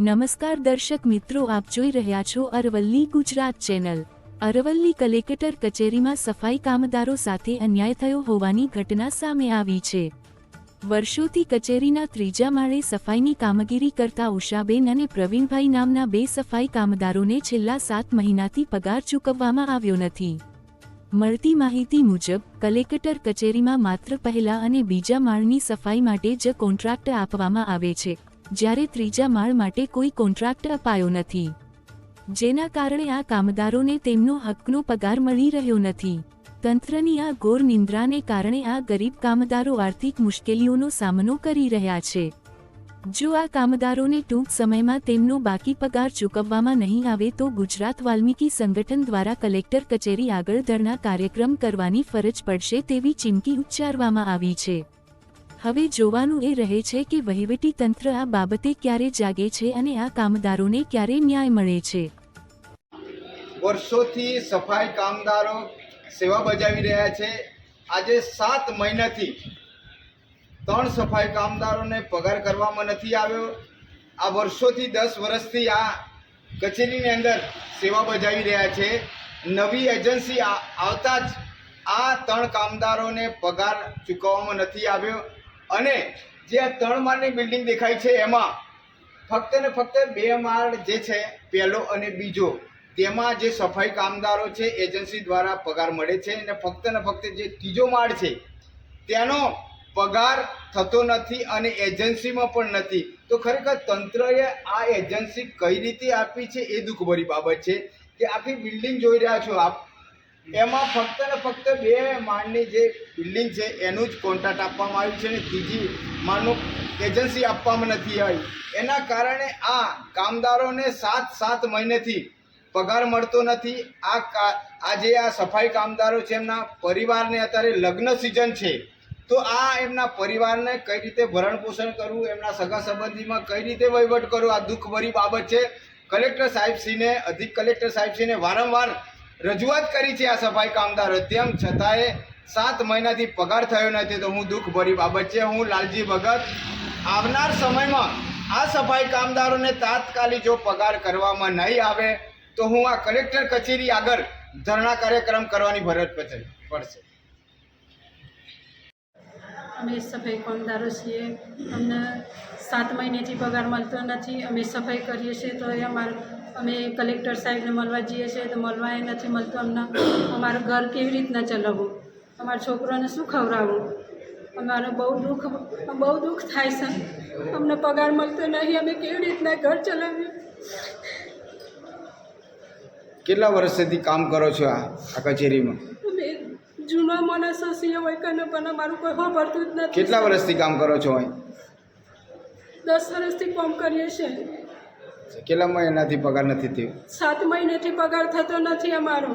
નમસ્કાર દર્શક મિત્રો, આપ જોઈ રહ્યા છો અરવલ્લી ગુજરાત ચેનલ. અરવલ્લી કલેક્ટર કચેરીમાં સફાઈ કામદારો સાથે અન્યાય થયો હોવાની ઘટના સામે આવી છે. વર્ષોથી કચેરીના ત્રીજા માળે સફાઈની કામગીરી કરતા ઉષાબેન અને પ્રવીણભાઈ નામના બે સફાઈ કામદારોને છેલ્લા સાત મહિનાથી પગાર ચૂકવવામાં આવ્યો નથી. મળતી માહિતી મુજબ, કલેક્ટર કચેરીમાં માત્ર પહેલા અને બીજા માળની સફાઈ માટે જ કોન્ટ્રાક્ટ આપવામાં આવે છે. જ્યારે ત્રીજા માળ માટે કોઈ કોન્ટ્રાક્ટ અપાયો નથી. જેના કારણે આ કામદારોને તેમનો હકનો પગાર મળી રહ્યો નથી. તંત્રની આ ઘોર નિંદ્રાને કારણે આ ગરીબ કામદારો આર્થિક મુશ્કેલીઓનો સામનો કરી રહ્યા છે. જો આ કામદારોને ટૂંક સમયમાં તેમનો બાકી પગાર ચૂકવવામાં નહીં આવે તો ગુજરાત વાલ્મીકી સંગઠન દ્વારા કલેક્ટર કચેરી આગળ ધરના કાર્યક્રમ કરવાની ફરજ પડશે તેવી ચીમકી ઉચ્ચારવામાં આવી છે. હવે જોવાનું એ રહે છે કે વહીવટી તંત્ર આ બાબતે ક્યારે જાગે છે અને આ કામદારોને ક્યારે ન્યાય મળે છે. વર્ષોથી સફાઈ કામદારો સેવા બજાવી રહ્યા છે. આજે સાત મહિનાથી ત્રણ સફાઈ કામદારોને પગાર કરવામાં નથી આવ્યો. આ વર્ષોથી દસ વર્ષથી આ કચેરીની અંદર સેવા બજાવી રહ્યા છે. નવી એજન્સી આવતા જ આ ત્રણ કામદારોને પગાર ચૂકવવામાં નથી આવ્યો. અને જે આ ત્રણ માળની બિલ્ડિંગ દેખાય છે એમાં ફક્ત ને ફક્ત બે માળ જે છે, પહેલો અને બીજો, તેમાં જે સફાઈ કામદારો છે, એજન્સી દ્વારા પગાર મળે છે અને ફક્ત ને ફક્ત જે ત્રીજો માળ છે, તેનો પગાર થતો નથી અને એજન્સીમાં પણ નથી. તો ખરેખર તંત્રએ આ એજન્સી કઈ રીતે આપી છે એ દુઃખભરી બાબત છે કે આખી બિલ્ડિંગ જોઈ રહ્યા છો આપ. એમાં ફક્ત ને ફક્ત બે માળની જે બિલ્ડિંગ છે, એનું જ કોન્ટ્રાક્ટ આપવામાં આવ્યું છે અને ત્રીજી માળનું એજન્સી આપવામાં નથી આવી. એના કારણે આ કામદારોને સાત સાત મહિનેથી પગાર મળતો નથી. આ કા, આ સફાઈ કામદારો છે, એમના પરિવારને અત્યારે લગ્ન સિઝન છે, તો આ એમના પરિવારને કઈ રીતે ભરણ પોષણ કરવું, એમના સગા સંબંધીમાં કઈ રીતે વહીવટ કરવો, આ દુઃખભરી બાબત છે. કલેક્ટર સાહેબશ્રીને અધિક કલેક્ટર સાહેબશ્રીને વારંવાર રજૂઆત કરી છે આ સફાઈ કામદારો તેમ છતાંય સાત મહિનાથી પગાર થયો નથી તો હું દુઃખ ભરી બાબત છે. હું લાલજી ભગત. આવનાર સમયમાં આ સફાઈ કામદારોને તાત્કાલિક જો પગાર કરવામાં નહીં આવે તો હું આ કલેક્ટર કચેરી આગળ ધરણા કાર્યક્રમ કરવાની ભરત પછી પડશે. અમે સફાઈ કામદારો છીએ. અમને સાત મહિનેથી પગાર મળતો નથી. અમે સફાઈ કરીએ છીએ તો એ અમારે, અમે કલેક્ટર સાહેબને મળવા જઈએ છીએ તો મળવા એ નથી મળતું અમને. અમારું ઘર કેવી રીતના ચલાવવું? અમારા છોકરાને શું ખવડાવવું? અમારે બહુ દુઃખ બહુ દુઃખ થાય છે. અમને પગાર મળતો નહીં અમે કેવી રીતના ઘર ચલાવીએ? કેટલા વર્ષથી કામ કરો છો આ કચેરીમાં? જૂના માણસો છીએ હોય કે પણ અમારું કોઈ ભરતું જ નથી. કેટલા વર્ષથી કામ કરો છો અહીં? દસ વર્ષથી કામ કરીએ છીએ. કેટલા મહિનાથી પગાર નથી થયો? સાત મહિનાથી પગાર થતો નથી અમારો.